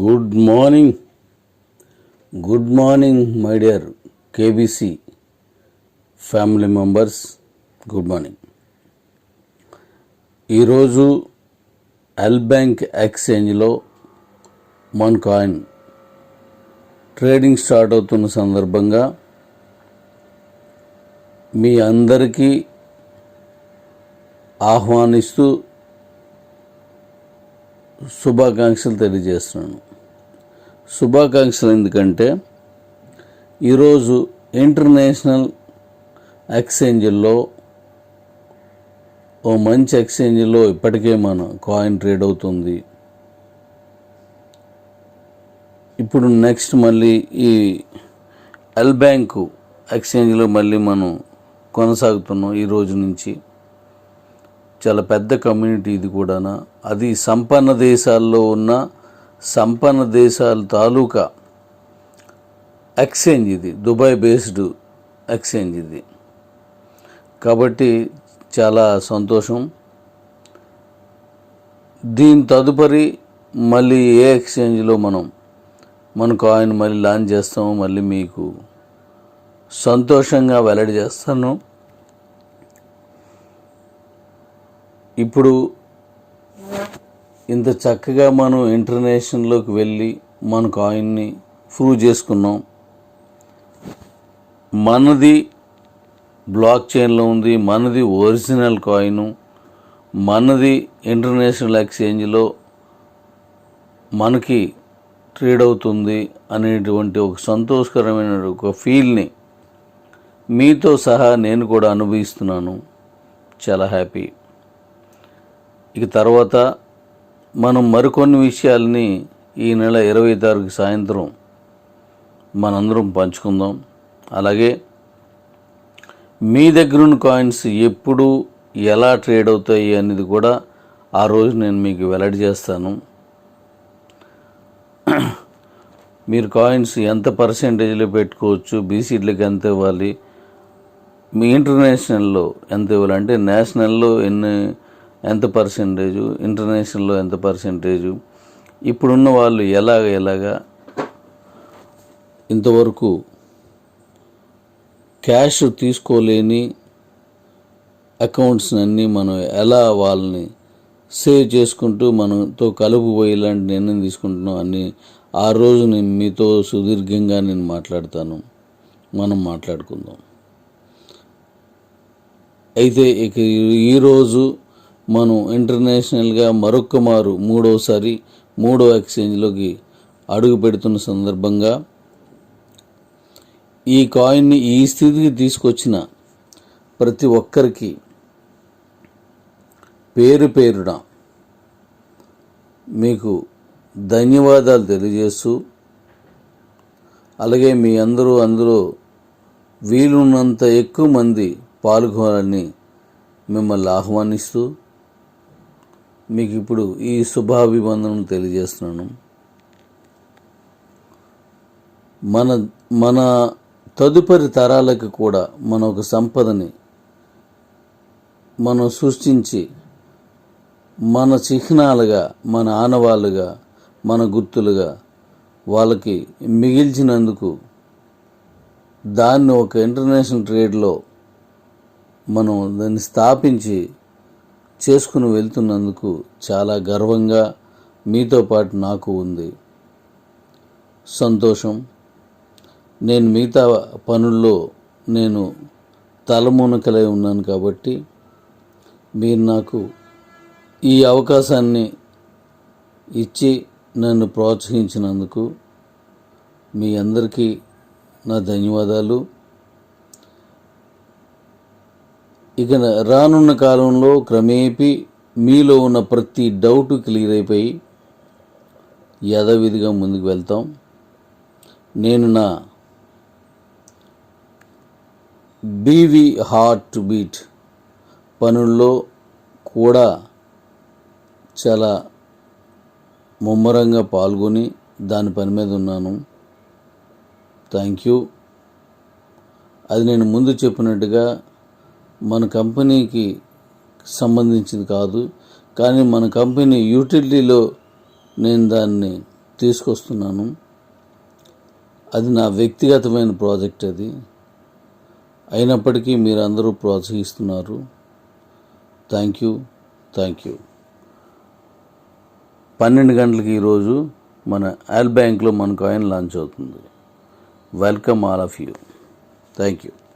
Good morning. Good morning my dear KBC family members. Good morning. ఈరోజు L bank ఎక్స్చేంజ్లో Mann coin trading start అవుతున్న సందర్భంగా మీ అందరికీ ఆహ్వానిస్తూ శుభాకాంక్షలు తెలియజేస్తున్నాను. శుభాకాంక్షలు ఎందుకంటే ఈరోజు ఇంటర్నేషనల్ ఎక్స్చేంజ్లో ఓ మంచి ఎక్స్చేంజ్లో ఇప్పటికే మన కాయిన్ ట్రేడ్ అవుతుంది. ఇప్పుడు నెక్స్ట్ మళ్ళీ ఈ ఎల్ బ్యాంకు ఎక్స్చేంజ్లో మళ్ళీ మనం కొనసాగుతున్నాం. ఈ రోజు నుంచి చాలా పెద్ద కమ్యూనిటీ ఇది కూడా అది సంపన్న దేశాల్లో ఉన్న సంపన్న దేశాల తాలూకా ఎక్స్చేంజ్ ఇది దుబాయ్ బేస్డ్ ఎక్స్చేంజ్ ఇది. కాబట్టి చాలా సంతోషం. దీని తదుపరి మళ్ళీ ఏ ఎక్స్చేంజ్లో మనం మన కాయిన్ మళ్ళీ లాంచ్ చేస్తామో మళ్ళీ మీకు సంతోషంగా వెల్లడి చేస్తాను. ఇప్పుడు ఇంత చక్కగా మనం ఇంటర్నేషనల్లోకి వెళ్ళి మన కాయిన్ని ప్రూవ్ చేసుకున్నాం. మనది బ్లాక్ చైన్లో ఉంది మనది ఒరిజినల్ కాయిన్ మనది ఇంటర్నేషనల్ ఎక్స్చేంజ్లో మనకి ట్రేడ్ అవుతుంది అనేటువంటి ఒక సంతోషకరమైన ఒక ఫీల్ని మీతో సహా నేను కూడా అనుభవిస్తున్నాను. చాలా హ్యాపీ ఇక తర్వాత మనం మరికొన్ని విషయాల్ని ఈ నెల ఇరవై తారీఖు సాయంత్రం మనందరం పంచుకుందాం. అలాగే మీ దగ్గరున్న కాయిన్స్ ఎప్పుడు ఎలా ట్రేడ్ అవుతాయి అనేది కూడా ఆ రోజు నేను మీకు వెల్లడి చేస్తాను. మీరు కాయిన్స్ ఎంత పర్సెంటేజ్లో పెట్టుకోవచ్చు బీసీడ్లకు ఎంత ఇవ్వాలి మీ ఇంటర్నేషనల్లో ఎంత ఇవ్వాలి అంటే నేషనల్లో ఎన్ని ఎంత పర్సంటేజు ఇంటర్నేషనల్లో ఎంత పర్సంటేజు ఇప్పుడున్న వాళ్ళు ఎలాగ ఎలాగా? ఇంతవరకు క్యాష్ తీసుకోలేని అకౌంట్స్ అన్నీ మనం ఎలా వాళ్ళని సేవ్ చేసుకుంటూ మనతో కలుపుపోయి ఇలాంటి నిర్ణయం తీసుకుంటున్నాం అని ఆ రోజు నేను మీతో సుదీర్ఘంగా నేను మాట్లాడతాను. మనం మాట్లాడుకుందాం. అయితే ఇక ఈరోజు మనం ఇంటర్నేషనల్గా మరొక్క మారు మూడోసారి మూడో ఎక్స్చేంజ్లోకి అడుగు పెడుతున్న సందర్భంగా ఈ కాయిన్ని ఈ స్థితికి తీసుకొచ్చిన ప్రతి ఒక్కరికి పేరు పేరున మీకు ధన్యవాదాలు తెలియజేస్తూ అలాగే మీ అందరూ అందులో వీలున్నంత ఎక్కువ మంది పాల్గొనాలని మిమ్మల్ని ఆహ్వానిస్తూ మీకు ఇప్పుడు ఈ శుభాభివందనం తెలియజేస్తున్నాను. మన మన తదుపరి తరాలకు కూడా మన ఒక సంపదని మనం సృష్టించి మన చిహ్నాలుగా మన ఆనవాళ్ళుగా మన గుర్తులుగా వాళ్ళకి మిగిల్చినందుకు దాన్ని ఒక ఇంటర్నేషనల్ ట్రేడ్లో మనం దాన్ని స్థాపించి చేసుకుని వెళ్తున్నందుకు చాలా గర్వంగా మీతో పాటు నాకు ఉంది. సంతోషం. నేను మిగతా పనుల్లో నేను తలమునకలై ఉన్నాను కాబట్టి మీరు నాకు ఈ అవకాశాన్ని ఇచ్చి నన్ను ప్రోత్సహించినందుకు మీ అందరికీ నా ధన్యవాదాలు. ఇక రానున్న కాలంలో క్రమేపీ మీలో ఉన్న ప్రతి డౌట్ క్లియర్ అయిపోయి యథావిధిగా ముందుకు వెళ్తాం. నేను నా బీవి హార్ట్ బీట్ పనుల్లో కూడా చాలా ముమ్మరంగా పాల్గొని దాని పని మీద ఉన్నాను. Thank you. అది నేను ముందు చెప్పినట్టుగా మన కంపెనీకి సంబంధించింది కాదు. కానీ మన కంపెనీ యూటిలిటీలో నేను దాన్ని తీసుకొస్తున్నాను. అది నా వ్యక్తిగతమైన ప్రాజెక్ట్ అది. అయినప్పటికీ మీరందరూ ప్రోత్సహిస్తున్నారు. Thank you thank you. పన్నెండు గంటలకి ఈరోజు మన ఆల్ బ్యాంక్లో మన కాయిన్ లాంచ్ అవుతుంది. Welcome all of you. Thank you.